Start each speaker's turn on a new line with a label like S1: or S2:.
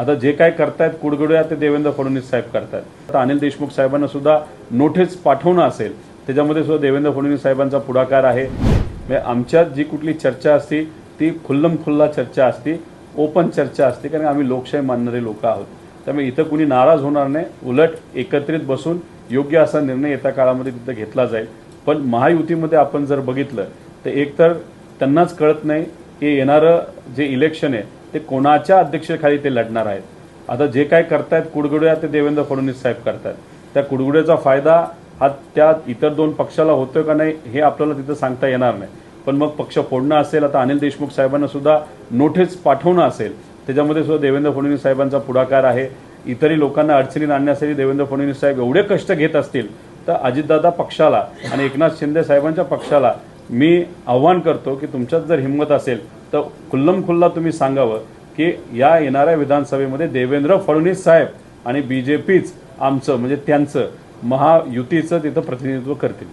S1: आता जे काय करतायत कुडगुड्या ते देवेंद्र फडणवीस साहेब करतायत. आता अनिल देशमुख साहेबांना सुद्धा नोटीस पाठवणं असेल त्याच्यामध्ये सुद्धा देवेंद्र फडणवीस साहेबांचा पुढाकार आहे. म्हणजे आमच्यात जी कुठली चर्चा असते ती खुल्लम खुल्ला चर्चा असते ओपन चर्चा असते कारण आम्ही लोकशाही मानणारे लोक आहोत. त्यामुळे इथं कुणी नाराज होणार नाही उलट एकत्रित बसून योग्य असा निर्णय येत्या काळामध्ये तिथं घेतला जाईल. पण महायुतीमध्ये आपण जर बघितलं तर एकतर त्यांनाच कळत नाही की येणारं जे इलेक्शन आहे ते कोणाच्या अध्यक्षतेखाली ते लढणार आहेत? आता जे काय करतायत कुडगुड्या ते देवेंद्र फडणवीस साहेब करतायत. त्या कुडगुड्याचा फायदा हा त्या इतर दोन पक्षाला होतोय का नाही हे आपल्याला तिथं सांगता येणार नाही. पण मग पक्ष फोडणं असेल आता अनिल देशमुख साहेबांना सुद्धा नोटीस पाठवणं असेल त्याच्यामध्ये सुद्धा देवेंद्र फडणवीस साहेबांचा पुढाकार आहे. इतरही लोकांना अडचणीत आणण्यासाठी देवेंद्र फडणवीस साहेब एवढे कष्ट घेत असतील तर अजितदादा पक्षाला आणि एकनाथ शिंदे साहेबांच्या पक्षाला मी आव्हान करतो की तुमच्यात जर हिंमत असेल तर खुल्लम खुल्ला तुम्ही सांगावं की या येणाऱ्या विधानसभेमध्ये देवेंद्र फडणवीस साहेब आणि बी जे पीच आमचं म्हणजे त्यांचं महायुतीचं तिथं प्रतिनिधित्व करतील.